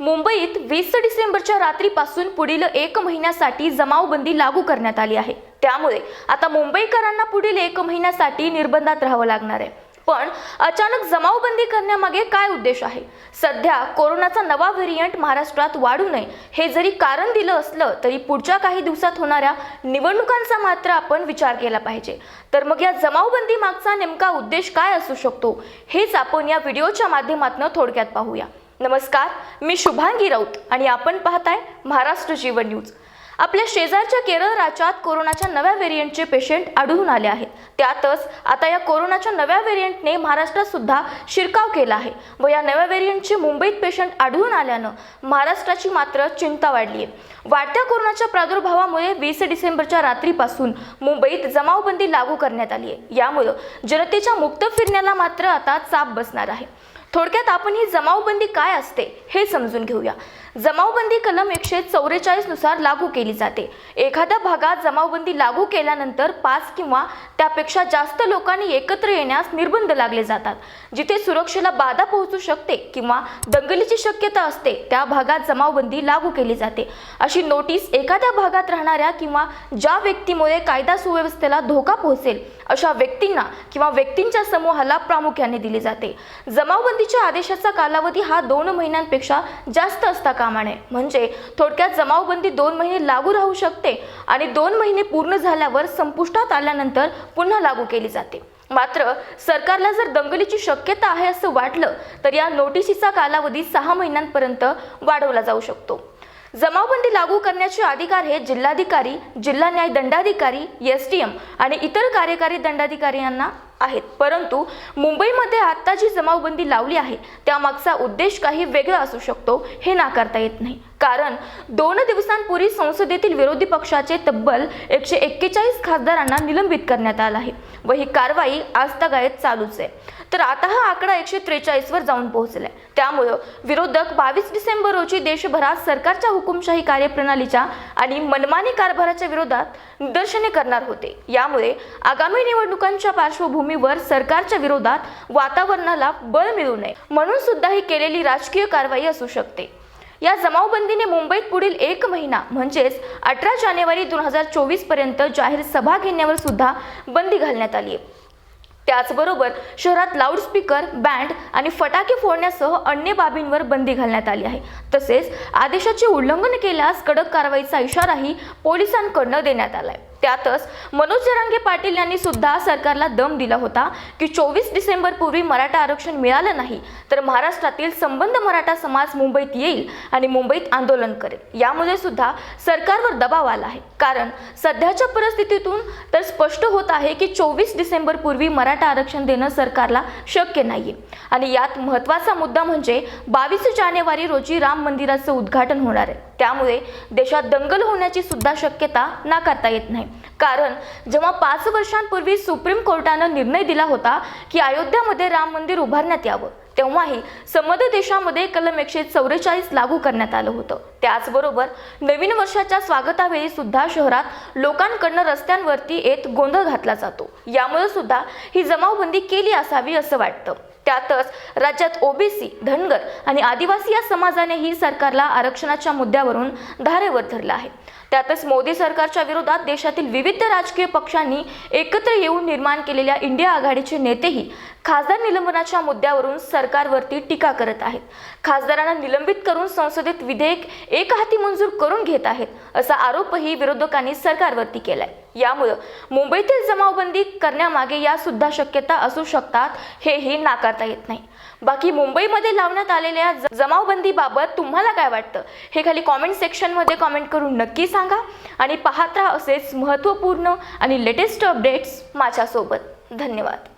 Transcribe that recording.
मुंबईत वीस डिसेंबरच्या रात्रीपासून पुढील एक महिन्यासाठी जमावबंदी लागू करण्यात आली आहे. त्यामुळे आता मुंबईकरांना पुढील एक महिन्यासाठी निर्बंधात राहावं लागणार आहे. पण अचानक जमावबंदी करण्यामागे काय उद्देश आहे? सध्या कोरोनाचा नवा व्हेरियंट महाराष्ट्रात वाढू नये हे जरी कारण दिलं असलं तरी पुढच्या काही दिवसात होणाऱ्या निवडणुकांचा मात्र आपण विचार केला पाहिजे. तर मग या जमावबंदी मागचा नेमका उद्देश काय असू शकतो? हेच आपण या व्हिडिओच्या माध्यमातून थोडक्यात पाहूया. नमस्कार मी शुभांगी राऊत आणि आपण पाहताय महाराष्ट्र जीवन न्यूज. आपल्या शेजारच्या केरळ राज्यात कोरोनाच्या नव्या व्हेरियंटचे पेशंट आढळून आले आहेत. त्यातच आता या कोरोनाच्या नव्या व्हेरियंटने महाराष्ट्रात सुद्धा शिरकाव केला आहे व या नव्या व्हेरियंटचे मुंबईत पेशंट आढळून आल्यानं महाराष्ट्राची मात्र चिंता वाढली आहे वाढत्या कोरोनाच्या प्रादुर्भावामुळे वीस डिसेंबरच्या रात्रीपासून मुंबईत जमावबंदी लागू करण्यात आली आहे यामुळं जनतेच्या मुक्त फिरण्याला मात्र आता चाप बसणार आहे. थोडक्यात आपण ही जमावबंदी काय असते हे समजून घेऊया. जमावबंदी कलम एकशे चौवेचाळीसनुसार लागू केली जाते. एखाद्या भागात जमावबंदी लागू केल्यानंतर पाच किंवा त्यापेक्षा जास्त लोकांनी एकत्र येण्यास निर्बंध लागले जातात. जिथे सुरक्षेला बाधा पोहोचू शकते किंवा दंगलीची शक्यता असते त्या भागात जमावबंदी लागू केली जाते. अशी नोटीस एखाद्या भागात राहणाऱ्या किंवा ज्या व्यक्तीमुळे कायदा सुव्यवस्थेला धोका पोहोचेल अशा व्यक्तींना किंवा व्यक्तींच्या समूहाला प्रामुख्याने दिली जाते. जमावबंदीच्या आदेशाचा कालावधी हा दोन महिन्यांपेक्षा जास्त असता कामा नये म्हणजे थोडक्यात जमावबंदी दोन महिने लागू राहू शकते आणि दोन महिने पूर्ण झाल्यावर संपुष्टात आल्यानंतर पुन्हा लागू केली जाते. मात्र सरकारला जर दंगलीची शक्यता आहे असं वाटलं तर या नोटिसीचा कालावधी सहा महिन्यांपर्यंत वाढवला जाऊ शकतो. जमावबंदी लागू करण्याचे अधिकार हे जिल्हाधिकारी जिल्हा न्याय दंडाधिकारी एस टी एम आणि इतर कार्यकारी दंडाधिकारी यांना आहेत. परंतु मुंबईमध्ये आत्ता जी जमावबंदी लावली आहे त्यामागचा उद्देश काही वेगळा असू शकतो हे नाकारता येत नाही. कारण दोन दिवसांपूर्वी संसदेतील विरोधी पक्षाचे तब्बल एकशे एक्केचाळीस खासदारांना निलंबित करण्यात आलं आहे. व ही कारवाई आजतागायत चालूच आहे. तर आता हा आकडा एकशे त्रेचाळीसवर जाऊन पोहोचलाय. त्यामुळं विरोधक बावीस डिसेंबर रोजी देशभरात सरकारच्या हुकुमशाही कार्यप्रणालीच्या आणि मनमानी कारभाराच्या विरोधात निदर्शने करणार होते. यामुळे आगामी निवडणुकांच्या पार्श्वभूमीवर सरकारच्या विरोधात वातावरणाला बळ मिळू नये. म्हणून सुद्धा ही केलेली राजकीय कारवाई असू शकते. या जमावबंदीने मुंबईत पुढील एक महिना म्हणजेच अठरा जानेवारी दोन हजार चोवीसपर्यंत जाहीर सभा घेण्यावर सुद्धा बंदी घालण्यात आली आहे. त्याचबरोबर शहरात लाऊडस्पीकर बँड आणि फटाके फोडण्यासह अन्य बाबींवर बंदी घालण्यात आली आहे. तसेच आदेशाचे उल्लंघन केल्यास कडक कारवाईचा इशाराही पोलिसांकडनं देण्यात आला आहे त्यातच मनोज जरांगे पाटील यांनी सुद्धा सरकारला दम दिला होता की चोवीस डिसेंबर पूर्वी मराठा आरक्षण मिळालं नाही तर महाराष्ट्रातील संबंध मराठा समाज मुंबईत येईल आणि मुंबईत आंदोलन करेल. यामुळे सुद्धा सरकारवर दबाव आला आहे. कारण सध्याच्या परिस्थितीतून तर स्पष्ट होत आहे की चोवीस डिसेंबर पूर्वी मराठा आरक्षण देणं सरकारला शक्य नाहीये. आणि यात महत्त्वाचा मुद्दा म्हणजे बावीस जानेवारी रोजी राम मंदिराचं उद्घाटन होणार आहे. त्यामुळे देशात दंगल होण्याची सुद्धा शक्यता नाकारता येत नाही. कारण जेव्हा पाच वर्षांपूर्वी सुप्रीम कोर्टानं निर्णय दिला होता की अयोध्यामध्ये राम मंदिर उभारण्यात यावं तेव्हाही समद देशामध्ये कलम एकशे चौवेचाळीस लागू करण्यात आलं होतं. त्याचबरोबर नवीन वर्षाच्या स्वागतावेळी सुद्धा शहरात लोकांकडनं रस्त्यांवरती येत गोंधळ घातला जातो. यामुळे सुद्धा ही जमावबंदी केली असावी असं वाटतं. त्यातच राज्यात ओबीसी धनगर आणि आदिवासी या समाजानेही सरकारला आरक्षणाच्या मुद्द्यावरून धारेवर धरलं आहे. त्यातच मोदी सरकारच्या विरोधात देशातील विविध राजकीय पक्षांनी एकत्र येऊन निर्माण केलेल्या इंडिया आघाडीचे नेतेही खासदार निलंबनाच्या मुद्द्यावरून सरकारवरती टीका करत आहेत. खासदारांना निलंबित करून संसदेत विधेयक एक हाती मंजूर करून घेत आहेत असा आरोपही विरोधकांनी सरकारवरती केलाय. यामुळं मुंबईतील जमावबंदी करण्यामागे या सुद्धा शक्यता असू शकतात हेही नाकारता येत नाही. बाकी मुंबईमध्ये लावण्यात आलेल्या जमावबंदीबाबत तुम्हाला काय वाटतं? हे खाली कॉमेंट सेक्शनमध्ये कॉमेंट करून नक्की सांगा आणि पाहत राहा असेच महत्त्वपूर्ण आणि लेटेस्ट अपडेट्स माझ्यासोबत. धन्यवाद.